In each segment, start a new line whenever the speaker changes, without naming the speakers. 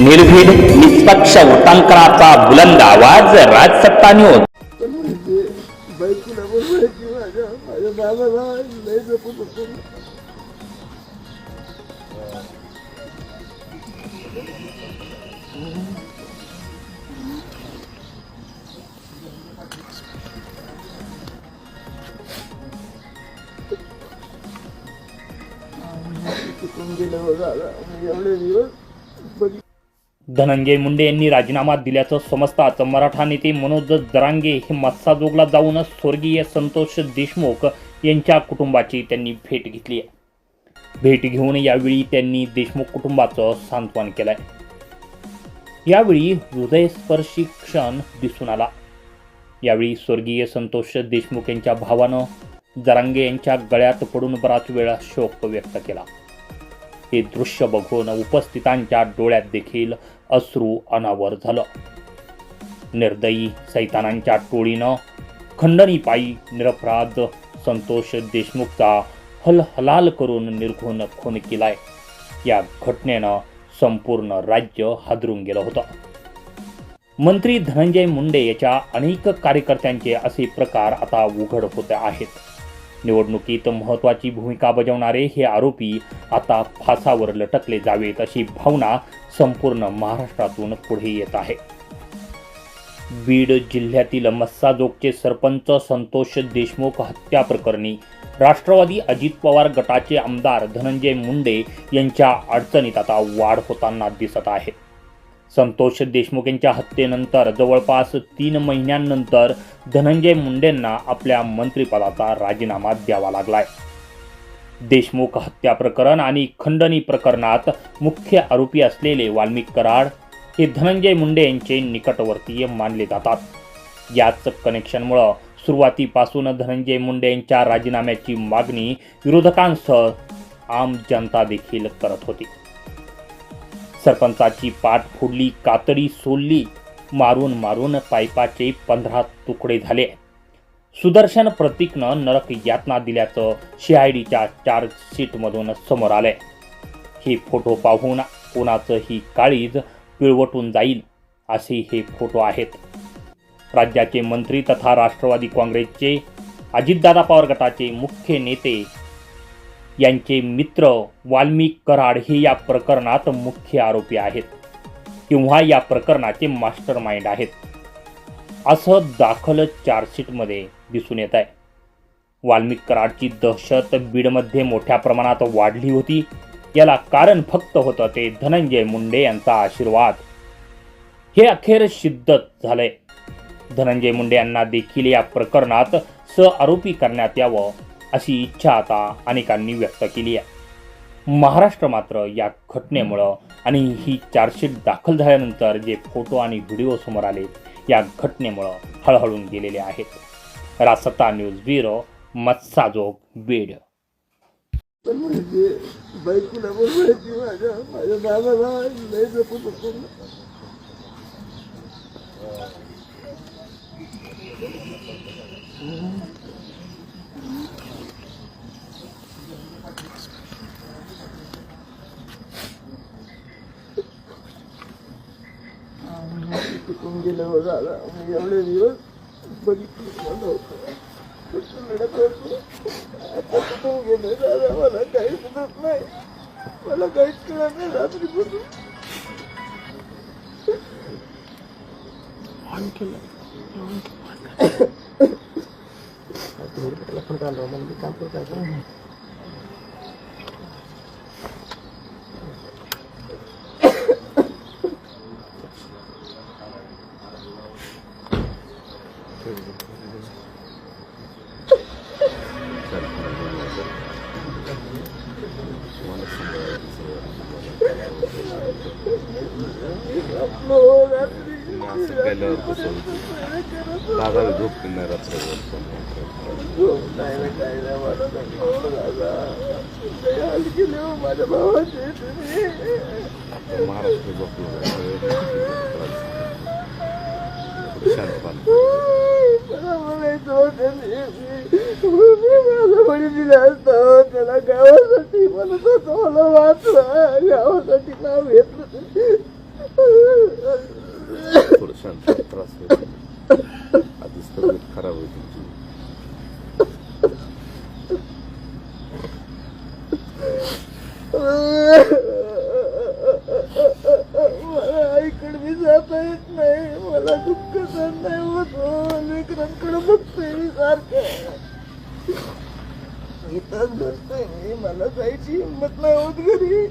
निर्भीड निष्पक्ष वृत्तांकनाचा बुलंद आवाज राजसत्ता न्यूज
गेलं एवढे दिवस
धनंजय मुंडे यांनी राजीनामा दिल्याचं समजताच मराठा नेते मनोज जरांगे हे मत्साजोगला जाऊन स्वर्गीय संतोष देशमुख यांच्या कुटुंबाची त्यांनी भेट घेतली आहे. भेट घेऊन यावेळी त्यांनी देशमुख कुटुंबाचं सांत्वन केलंय. यावेळी हृदयस्पर्शी क्षण दिसून आला. यावेळी स्वर्गीय संतोष देशमुख यांच्या भावानं जरांगे यांच्या गळ्यात पडून बराच वेळा शोक व्यक्त केला. हे दृश्य बघून उपस्थितांच्या डोळ्यात देखील अश्रू अनावर झालं. निर्दयी सैतानांच्या टोळीनं खंडणी पायी निरपराध संतोष देशमुखचा हलहलाल करून निर्घुण खून केलाय. या घटनेनं संपूर्ण राज्य हादरून गेलं होतं. मंत्री धनंजय मुंडे याच्या अनेक कार्यकर्त्यांचे असे प्रकार आता उघड होत आहेत. निवडणुकीत महत्त्वाची भूमिका बजावणारे हे आरोपी आता फासावर लटकले जावेत अशी भावना संपूर्ण महाराष्ट्रातून पुढे येत आहे. बीड जिल्ह्यातील मस्साजोगचे सरपंच संतोष देशमुख हत्या प्रकरणी राष्ट्रवादी अजित पवार गटाचे आमदार धनंजय मुंडे यांच्या अडचणीत आता वाढ होताना दिसत आहे. संतोष देशमुख यांच्या हत्येनंतर जवळपास तीन महिन्यांनंतर धनंजय मुंडेंना आपल्या मंत्रिपदाचा राजीनामा द्यावा लागलाय. देशमुख हत्या प्रकरण आणि खंडणी प्रकरणात मुख्य आरोपी असलेले वाल्मिक कराड हे धनंजय मुंडे यांचे निकटवर्तीय मानले जातात. याच कनेक्शनमुळं सुरुवातीपासून धनंजय मुंडे यांच्या राजीनाम्याची मागणी विरोधकांसह आम जनता देखील करत होती. सरपंचाची पाठ फोडली कातडी सोलली मारून मारून पाईपाचे पंधरा तुकडे झाले. सुदर्शन प्रतीकनं नरक यातना दिल्याचं सीआयडीच्या चार्जशीटमधून समोर आलंय. हे फोटो पाहून कोणाचंही काळीज पिळवटून जाईल असे हे फोटो आहेत. राज्याचे मंत्री तथा राष्ट्रवादी काँग्रेसचे अजितदादा पवार गटाचे मुख्य नेते यांचे मित्र वाल्मिक कराड हे या प्रकरणात मुख्य आरोपी आहेत. किंवा या प्रकरणाचे मास्टर माइंड आहेत. असं दाखल चार्जशीटमध्ये दिसून येत आहे. वाल्मिक कराडची दहशत बीडमध्ये मोठ्या प्रमाणात वाढली होती. याला कारण फक्त होतं ते धनंजय मुंडे यांचा आशीर्वाद. हे अखेर शिद्दत झालंय. धनंजय मुंडे यांना देखील या प्रकरणात सहआरोपी करण्यात यावं अशी इच्छा आता अनेकांनी व्यक्त केली आहे. महाराष्ट्र मात्र या घटनेमुळं आणि ही चार्जशीट दाखल झाल्यानंतर जे फोटो आणि व्हिडिओ समोर आले या घटनेमुळं हळहळून गेलेले आहेत. रासत्ता न्यूज ब्युरो मत्साजोग बीड.
पण म्हणजे बायकोला बोलवायची माझ्या माझ्या दादाला लय जपून होतो चुकून गेलं बघा आता. मी एवढे दिवस बघितलं मला होतं चुकून रडत होतो. आता चुकून गेलं दादा मला काहीच सुचत नाही मला काहीच कळत नाही रात्रीपासून आपलं
असं गेल्यावर दादाला झोप नाही रात्रभर
झोप माझ्या भावाचे
महाराष्ट्र झोपलो
दिला असता त्याला गावासाठी म्हणत होतो मला वाचला गावासाठी नाव घेतलं मला आईकडे मी जाता येत नाही. मला दुःख सहन नाही होत हो. लेकरांकडे बघतोय मी सारखं. इथंच बसतोय मी. मला जायची हिंमत नाही होत घरी.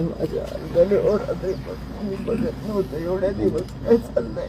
माझ्या अंगाने ओढा तरी पण मी बघत नव्हतं. एवढ्या दिवस काय चाललंय?